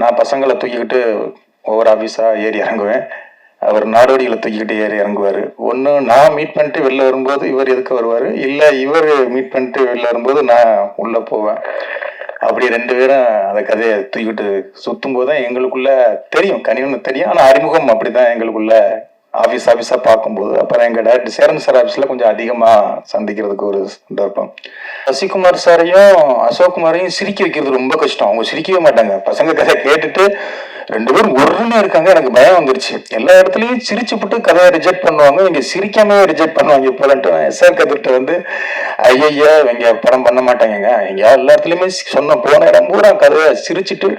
நான் பசங்களை தூக்கிக்கிட்டு ஒவ்வொரு ஆஃபீஸாக ஏறி இறங்குவேன். அவர் நாடோடிகளை தூக்கிக்கிட்டு ஏறி இறங்குவார். ஒன்று நான் மீட் பண்ணிட்டு வெளில வரும்போது இவர் எதுக்கு வருவார்? இல்லை இவர் மீட் பண்ணிட்டு வெளில வரும்போது நான் உள்ளே போவேன். அப்படி ரெண்டு பேரும் அந்த கதையை தூக்கிட்டு சுற்றும் போது தான் எங்களுக்குள்ள தெரியும். கனிவனு தெரியும். ஆனால் அறிமுகம் அப்படி தான் எங்களுக்குள்ள ஆஃபீஸ் ஆஃபீஸாக பார்க்கும்போது அப்புறம் எங்கள் டேரக்டர் சேரன் சார் ஆஃபீஸில் கொஞ்சம் அதிகமாக சந்திக்கிறதுக்கு ஒரு சந்தர்ப்பம். சசிகுமார் சாரையும் அசோக் குமாரையும் சிரிக்க வைக்கிறது ரொம்ப கஷ்டம். அவங்க சிரிக்கவே மாட்டாங்க. பசங்க கதை கேட்டுட்டு ரெண்டு பேரும் ஒருன்னு இருக்காங்க. எனக்கு பயம் வந்துருச்சு. எல்லா இடத்துலயும் சிரிச்சு போட்டு கதையை ரிஜெக்ட் பண்ணுவாங்க. இங்க சிரிக்காம ரிஜெக்ட் பண்ணுவாங்க இப்போலன்ட்டு நான் எஸ்ஆர் கத்துட்டு வந்து ஐயையோ இவங்க படம் பண்ண மாட்டாங்கங்க. இங்க எல்லா இடத்துலயுமே சொன்ன போன இடம் பூரா கதையை சிரிச்சுட்டு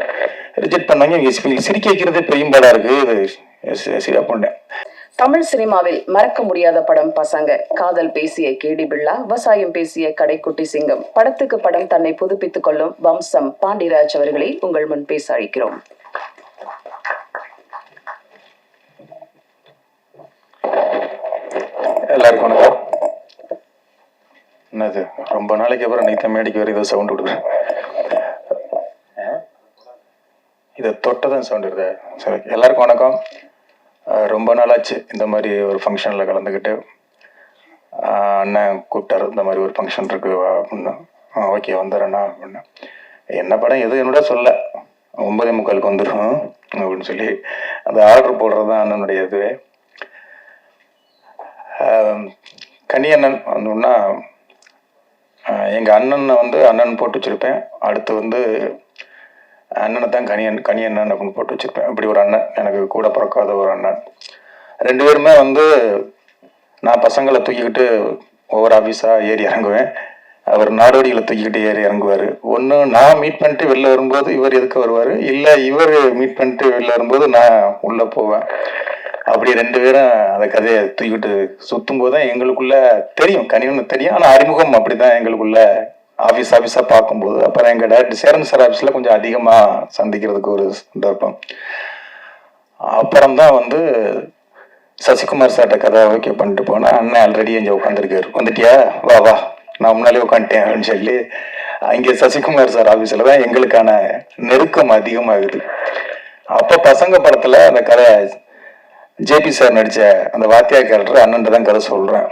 ரிஜெக்ட் பண்ணாங்க. இங்க சிரிக்க வைக்கிறதே பெரியம்பாடா இருக்கு. இது சரியா பண்ணேன் தமிழ் சினிமாவில் மறக்க முடியாத படம் பசங்க. காதல் பேசிய கேடி பிள்ளா விவசாயம் பேசிய கடைக்குட்டி சிங்கம். படத்துக்கு படம் தன்னை புதுப்பித்துக் கொள்ளும் வம்சம் பாண்டிராஜ் அவர்களை உங்கள் முன் பேச அழைக்கிறோம். எல்லாருக்கும் வணக்கம். என்னது ரொம்ப நாளைக்கு அப்புறம் நீத்த மேடைக்கு வர ஏதோ சவுண்ட் விடுவேன் இதை தொட்டதான் சவுண்ட் வருது சரி எல்லாருக்கும் வணக்கம். ரொம்ப நாளாச்சு இந்த மாதிரி ஒரு ஃபங்க்ஷனில் கலந்துக்கிட்டு. அண்ணன் கூப்பிட்டாரு இந்த மாதிரி ஒரு ஃபங்க்ஷன் இருக்கு வா அப்படின்னா. ஆ ஓகே வந்துடுறேண்ணா அப்படின்னா. என்ன படம் எது என்னோட சொல்ல. ஒன்பதே முக்காலுக்கு வந்துடும் அப்படின்னு சொல்லி அந்த ஆர்டர் போடுறது தான் அண்ணனுடைய இதுவே கனி கனியண்ணன் வந்தோன்னா எங்கள் அண்ணனை வந்து அண்ணன் போட்டு வச்சுருப்பேன். அடுத்து வந்து அண்ணனை தான் கனியன் கனியண்ணன் அப்படின்னு போட்டு வச்சுருப்பேன். இப்படி ஒரு அண்ணன் எனக்கு கூட பிறக்காத ஒரு அண்ணன். ரெண்டு பேருமே வந்து நான் பசங்களை தூக்கிக்கிட்டு ஒவ்வொரு ஆஃபீஸாக ஏறி இறங்குவேன். அவர் நாடோடிகளை தூக்கிக்கிட்டு ஏறி இறங்குவார். ஒன்று நான் மீட் பண்ணிட்டு வெளில வரும்போது இவர் எதுக்கு வருவார்? இல்லை இவர் மீட் பண்ணிட்டு வெளில வரும்போது நான் உள்ளே போவேன். அப்படி ரெண்டு பேரும் அந்த கதையை தூக்கிட்டு சுற்றும் போது தான் எங்களுக்குள்ள தெரியும். கனிவனு தெரியும். ஆனால் அறிமுகம் அப்படி தான் எங்களுக்குள்ள ஆஃபீஸ் ஆஃபீஸாக பார்க்கும்போது அப்புறம் எங்கள் டேரக்டர் சேரன் சார் ஆஃபீஸில் கொஞ்சம் அதிகமாக சந்திக்கிறதுக்கு ஒரு சந்தர்ப்பம். அப்புறம் தான் வந்து சசிகுமார் சார்கிட்ட கதை ஓகே பண்ணிட்டு போனால் அண்ணன் ஆல்ரெடி இங்கே உட்காந்துருக்காரு வந்துட்டியா? வா வா. நான் முன்னாலே உட்காந்துட்டேன் அப்படின்னு சொல்லி அங்கே சசிகுமார் சார் ஆஃபீஸில் தான் எங்களுக்கான நெருக்கம் அதிகமாகுது. அப்போ பசங்க படத்தில் அந்த கதை ஜேபி சார் நடித்த அந்த வாத்தியா கேரக்டர் அண்ணன் தான் கதை சொல்கிறேன்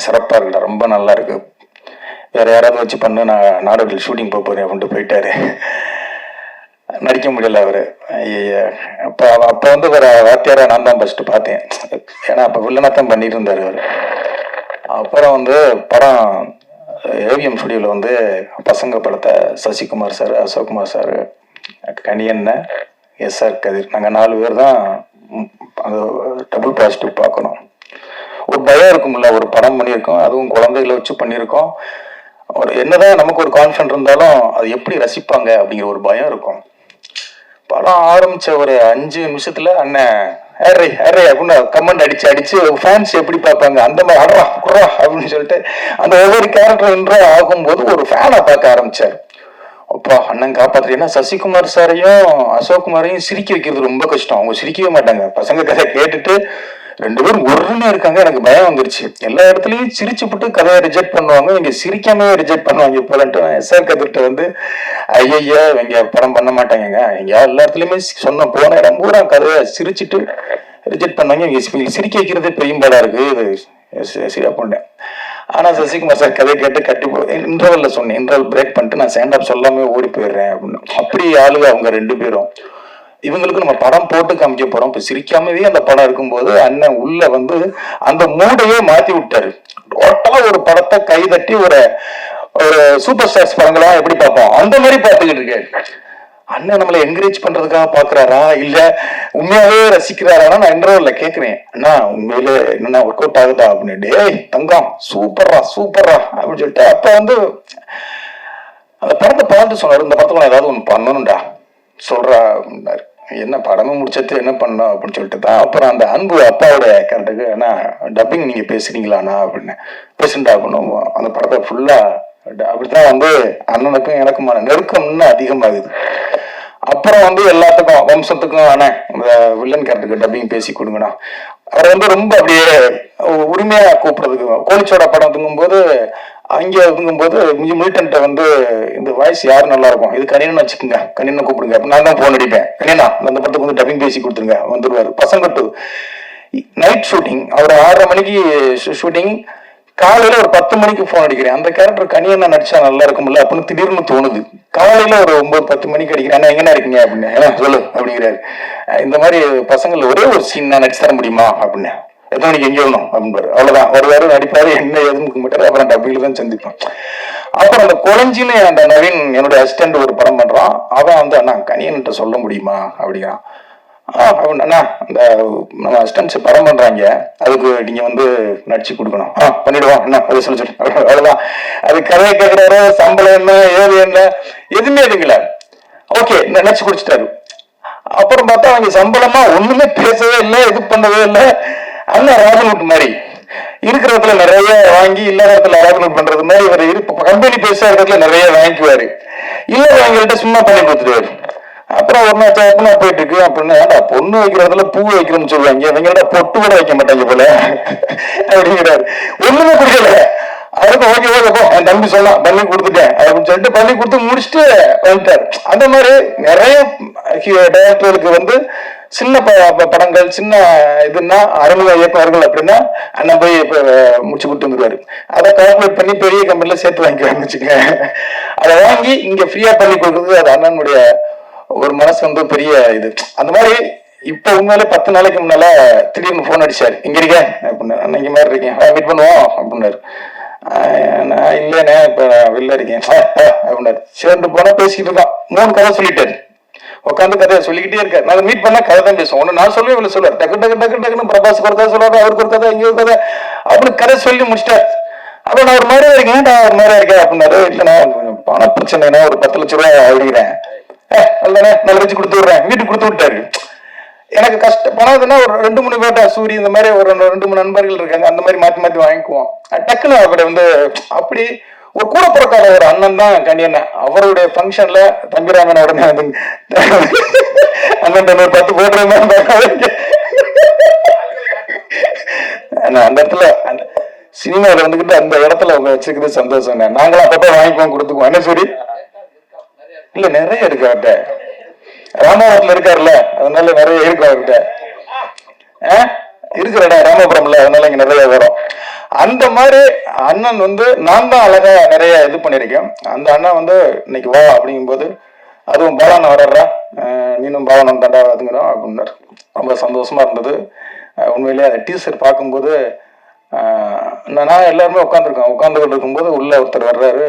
சிறப்பாக இருக்குடா ரொம்ப நல்லா இருக்குது வேறு யாராவது வச்சு பண்ணு நான் நாடகத்தில் ஷூட்டிங் போக போகிறேன் அப்படின்ட்டு போயிட்டாரு. நடிக்க முடியல அவர். அப்போ அப்போ வந்து வேறு வாத்தியாரை நான் தான் ஃபஸ்ட்டு பார்த்தேன். ஏன்னா அப்போ வில்லனா தான் பண்ணிட்டு இருந்தாரு அப்புறம் வந்து படம் ஏவிஎம் ஸ்டுடியோவில் வந்து பசங்க படத்தை Sasikumar sir Ashokkumar sir Kaniyannan S R Kathir. நாங்கள் நாலு பேர் தான் அது அந்த டபுள் பாசிட்டிவ் பார்க்கணும். ஒரு பயம் இருக்கும்ல ஒரு படம் பண்ணியிருக்கோம் அதுவும் குழந்தைகளை வச்சு பண்ணியிருக்கோம். ஒரு என்னதான் நமக்கு ஒரு கான்ஃபிடன்ட் இருந்தாலும் அது எப்படி ரசிப்பாங்க அப்படிங்கிற ஒரு பயம் இருக்கும். படம் ஆரம்பிச்ச ஒரு அஞ்சு நிமிஷத்துல அண்ணன் ஏறே ஏறே அப்படின்னு கமெண்ட் அடிச்சு அடிச்சு ஃபேன்ஸ் எப்படி பார்ப்பாங்க? அந்த மாதிரி அடரா குறா அப்படின்னு சொல்லிட்டு அந்த ஒவ்வொரு கேரக்டர் இன்ட்ரோ ஆகும்போது ஒரு ஃபேனை பார்க்க ஆரம்பிச்சார். அப்பா அண்ணன் காப்பாத்துறீங்கன்னா சசிகுமார் சாரையும் அசோக் குமாரையும் சிரிக்க வைக்கிறது ரொம்ப கஷ்டம். அவங்க சிரிக்கவே மாட்டாங்க. பசங்க கதை கேட்டுட்டு ரெண்டு பேரும் ஒருமே இருக்காங்க. எனக்கு பயம் வந்துருச்சு. எல்லா இடத்துலயும் சிரிச்சு போட்டு கதையை ரிஜெக்ட் பண்ணுவாங்க. இங்க சிரிக்காம ரிஜெக்ட் பண்ணுவாங்க போலன்ட்டு நான் எஸ்ஆர் வந்து ஐயையோ இவங்க படம் பண்ண மாட்டாங்கங்க. இங்க எல்லா இடத்துலயுமே சொன்ன போன இடம் பூரா கதையை சிரிச்சுட்டு ரிஜெக்ட் பண்ணாங்க. இங்க சி- சிரிக்க வைக்கிறதே பெரியம்பாடா இருக்கு. இது சரியா பண்ணேன் ஆனா சசிகுமார் சார் கதை கேட்டு கட்டி போ இன்டர்வல்ல சொன்னேன். இன்டர்வல் பிரேக் பண்ணிட்டு நான் ஸ்டாண்ட் அப் சொல்லாமே ஓடி போயிடுறேன் அப்படின்னு. அப்படி ஆளுக அவங்க ரெண்டு பேரும். இவங்களுக்கு நம்ம படம் போட்டு காமிக்க போறோம். இப்ப சிரிக்காமவே அந்த படம் இருக்கும்போது அண்ணன் உள்ள வந்து அந்த மூடையே மாத்தி விட்டாரு. டோட்டலா ஒரு படத்தை கைதட்டி ஒரு ஒரு சூப்பர் ஸ்டார்ஸ் படங்களா எப்படி பார்ப்போம்? அந்த மாதிரி பார்த்துக்கிட்டு இருக்காரு அண்ணன் நம்மளை என்கரேஜ் பண்றதுக்காக பாக்குறாரா இல்ல உண்மையாவே ரசிக்கிறாரா நான் இன்டர்வல்ல கேக்குறேன் அண்ணா உண்மையிலே என்னன்னா ஒர்க் அவுட் ஆகுதா? அப்படின்னு. டேய் தங்கம் சூப்பர்ரா சூப்பர்ரா அப்படின்னு சொல்லிட்டு அப்ப வந்து அந்த படத்தை பார்த்து சொன்னாரு. இந்த படத்துல ஏதாவது ஒன்று பண்ணணும்டா. சொல்றா அப்படின்னாரு என்ன படமே முடிச்சது என்ன பண்ணோம் அப்படின்னு சொல்லிட்டு தான். அப்புறம் அந்த அன்பு அப்பாவோட கேரக்டருக்கு ஏன்னா டப்பிங் நீங்க பேசுறீங்களாண்ணா அப்படின்னு பேசுண்டா பண்ணுவோம் அந்த படத்தை ஃபுல்லா அப்படித்தான் வந்து அண்ணனுக்கும் எனக்குமான நெருக்கம் இன்னும் அதிகமாகுது. அப்புறம் வந்து எல்லாத்துக்கும் வம்சத்துக்கும் ஆனே இந்த வில்லன் கேரக்டருக்கு டப்பிங் பேசி கொடுங்கண்ணா. அவர் வந்து ரொம்ப அப்படியே உரிமையா கூப்பிடுறதுக்கு கோலிச்சோட படம் தூங்கும்போது அங்கே இருக்கும்போது மில்டன்ட்ட வந்து இந்த வாய்ஸ் யார் நல்லா இருக்கும் இது கணினு வச்சுக்கோங்க. கணினு கூப்பிடுங்க. நான் தான் ஃபோன் அடிப்பேன். கணினா அந்த படத்துக்கு வந்து டப்பிங் பேசி கொடுத்துருங்க. வந்துடுவார் பசங்க டூ நைட் ஷூட்டிங் அவர் ஆறரை மணிக்கு ஷூட்டிங் காலையில ஒரு பத்து மணிக்கு ஃபோன் அடிக்கிறேன். அந்த கேரக்டர் கனியண்ணா நடிச்சா நல்லா இருக்கும்ல அப்படின்னு திடீர்னு தோணுது. காலையில ஒரு ஒன்பது பத்து மணிக்கு அடிக்கிறேன். அண்ணா எங்கண்ணா இருக்கீங்க அப்படின்னு. சொல்லு அப்படிங்கிறாரு. இந்த மாதிரி பசங்களை ஒரே ஒரு சீன் நான் நடிச்சு தர முடியுமா அப்படின்னு. எத்தனை மணிக்கு எங்கே வரணும் அப்படின்பாரு அவ்வளவுதான். ஒரு வாரம் நடிப்பாரு என்ன ஏதுன்னு கும்பிட்டாரு அப்புறம் டப்பிங்ல தான் சந்திப்போம் அப்புறம் அந்த குழஞ்சின்னு அந்த நவீன் என்னோட அசிஸ்டன்ட் ஒரு படம் பண்றான். அவன் வந்து அண்ணா கனியன்ட்ட சொல்ல முடியுமா? அப்படிங்கிறான். அவன் அண்ணா இந்த நம்ம அசிஸ்டன்ஸ் படம் பண்றாங்க. அதுக்கு நீங்க வந்து நடிச்சு கொடுக்கணும். ஆ பண்ணிடுவோம் அண்ணா அதை சொல்லி சொல்லி. அவ்வளவுதான். அது கதையை கேட்கிறாரு சம்பளம் என்ன ஏது என்ன எதுவுமே எதுங்கல ஓகே நடிச்சு குடிச்சிட்டாரு. அப்புறம் பார்த்தா அவங்க சம்பளமா ஒண்ணுமே பேசவே இல்லை இது பண்ணவே இல்லை. அண்ணன் ராஜலூட் மாதிரி இருக்கிற இடத்துல நிறைய வாங்கி இல்லாத இடத்துல ராஜலூட் பண்றது மாதிரி இவர் இருப்பு கம்பெனி பெருசா இடத்துல நிறைய வாங்கிக்குவாரு. இல்லாதவங்கள்ட்ட சும்மா பண்ணி கொடுத்துருவாரு அப்புறம் ஒரு நாள் சேப்பனா போயிட்டு இருக்கு. அப்படின்னா பொண்ணு வைக்கிறதுல பூ வைக்கணும்னு சொல்லுவாங்க. இவங்கள்ட்ட பொட்டு கூட வைக்க மாட்டாங்க போல. அப்படிங்கிறாரு. ஒண்ணுமே குடிக்கல அதுக்கு ஓகே ஓகே போ என் தம்பி சொல்லலாம் பண்ணி கொடுத்துட்டேன் அப்படின்னு சொல்லிட்டு பண்ணி கொடுத்து முடிச்சுட்டு வந்துட்டார். அந்த மாதிரி நிறைய டைரக்டர்களுக்கு வந்து சின்ன படங்கள் சின்ன இதுன்னா அறிமுக இயக்குநர்கள் அப்படின்னா அண்ணன் போய் இப்ப முடிச்சு கொடுத்து வந்துருவாரு. அதை கால்குலேட் பண்ணி பெரிய கம்பெனில சேர்த்து வாங்கிக்கிறாங்க வச்சுக்கோங்க. அதை வாங்கி இங்க ஃப்ரீயா பண்ணி கொடுக்குறது அது அண்ணனுடைய ஒரு மனசு வந்து பெரிய இது. அந்த மாதிரி இப்ப உண்மையிலே பத்து நாளைக்கு முன்னால திடீர்னு போன் அடிச்சாரு. இங்க இருக்க அப்படின்னு. "அண்ணா, இங்க மாதிரி இருக்கேன் மீட் பண்ணுவோம் அப்படின்னாரு. நான் இல்லைண்ணே இப்ப வெளில இருக்கேன். அப்படின்னாரு. சேர்ந்து போனா பேசிக்கிட்டு இருக்கான். மூணு கதை சொல்லிட்டாரு. உட்காந்து கதையை சொல்லிக்கிட்டே இருக்காரு. நான் மீட் பண்ணா கதை தான் பேசுவோம். ஒன்று நான் சொல்லுவேன் இவ்வளவு சொல்லுவார் டக்கு டக்கு டக்கு டக்குன்னு பிரபாஸ் ஒரு கதை சொல்லுவாரு அவருக்கு ஒரு கதை இங்க ஒரு கதை அப்படின்னு கதை சொல்லி முடிச்சிட்டார். அப்புறம் நான் ஒரு மாதிரி இருக்கேன். நான் ஒரு மாதிரி இருக்கேன் அப்படின்னாரு. இல்லைண்ணா பண பிரச்சனைனா ஒரு பத்து லட்ச ரூபாய் அழுகிறேன் நல்லண்ணே நல்ல வச்சு கொடுத்து விடுறேன். வீட்டுக்கு கொடுத்து விட்டாரு. எனக்கு கஷ்டம் பணம் ஒரு ரெண்டு மூணு பேர்ட்ட சூரி இந்த மாதிரி ஒரு ரெண்டு- ரெண்டு மூணு நண்பர்கள் இருக்காங்க. அந்த மாதிரி மாத்தி மாத்தி வாங்கிக்குவோம். டக்குன்னு அப்படி வந்து அப்படி ஒரு கூட பிறக்காத ஒரு அண்ணன் தான் கண்டியண்ணன் அவருடைய ஃபங்க்ஷன்ல தம்பிராமன் உடனே வந்து அண்ணன் ஒரு பத்து போட்டுருந்தேன் அந்த இடத்துல அந்த சினிமாவில் வந்துக்கிட்டு அந்த இடத்துல அவங்க வச்சுக்கிறது சந்தோஷம் நாங்களும் அப்பப்போ வாங்கிக்குவோம் கொடுத்துக்குவோம். என்ன சொல்லி இல்லை நிறைய இருக்கு அவர்கிட்ட. ராமபுரத்தில் இருக்காருல்ல அதனால நிறைய இருக்கு அவர்கிட்ட. ஆ? இருக்கிற இடம் ராமபுரம்ல அதனால இங்க நிறைய வரும். அந்த மாதிரி அண்ணன் வந்து நான் தான் அழகா நிறைய இது பண்ணியிருக்கேன். அந்த அண்ணன் வந்து இன்னைக்கு வா அப்படிங்கும்போது அதுவும் பாலான வரடுறா நீனும் பாலானம் தண்டா அதுங்கிறோம் அப்படின்னாரு. ரொம்ப சந்தோஷமா இருந்தது. உண்மையிலேயே அந்த டீசர் பார்க்கும்போது நான் நான் எல்லாருமே உட்காந்துருக்கோம் உட்காந்துக்கிட்டு இருக்கும்போது உள்ள ஒருத்தர் வர்றாரு.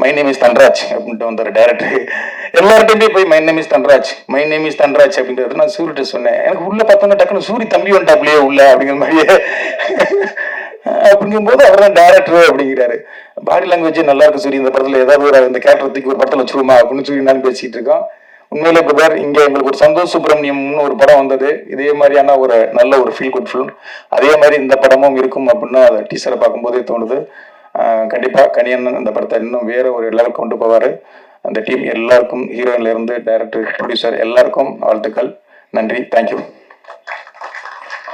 மை நேம் இஸ் தன்ராஜ் அப்படின்ட்டு வந்தார் டேரக்டர் எல்லார்ட்டையுமே போய் my name is Dhanraj my name is Dhanraj அப்படின்றது நான் சூரிட்ட சொன்னேன். எனக்கு உள்ள பார்த்தோன்னா டக்குன்னு சூரி தம்பி வந்துட்டாப்லையே உள்ள அப்படிங்கிற மாதிரியே. அப்படிங்கும்போது அவர் தான் டேரக்டர் அப்படிங்கிறாரு. பாடி லாங்குவேஜ் நல்லா இருக்கு சூரி இந்த படத்துல ஏதாவது ஒரு இந்த கேரக்டர் தூக்கி ஒரு படத்துல வச்சிருமா அப்படின்னு சொல்லி நான் பேசிட்டு இருக்கோம். உண்மையிலே பிரதர் இங்க எங்களுக்கு ஒரு சந்தோஷ் சுப்பிரமணியம்னு ஒரு படம் வந்தது. இதே மாதிரியான ஒரு நல்ல ஒரு ஃபீல் குட் ஃபிலிம் அதே மாதிரி இந்த படமும் இருக்கும் அப்படின்னு அதை டீச்சரை பார்க்கும்போதே தோணுது. கண்டிப்பாக கண்டிப்பா கனியண்ணன் இந்த படத்தை இன்னும் வேற ஒரு லெவல் கொண்டு போவார். அந்த டீம் எல்லாருக்கும் ஹீரோயின்லேருந்து டைரக்டர் ப்ரொடியூசர் எல்லாருக்கும் வாழ்த்துக்கள். நன்றி. தேங்க்யூ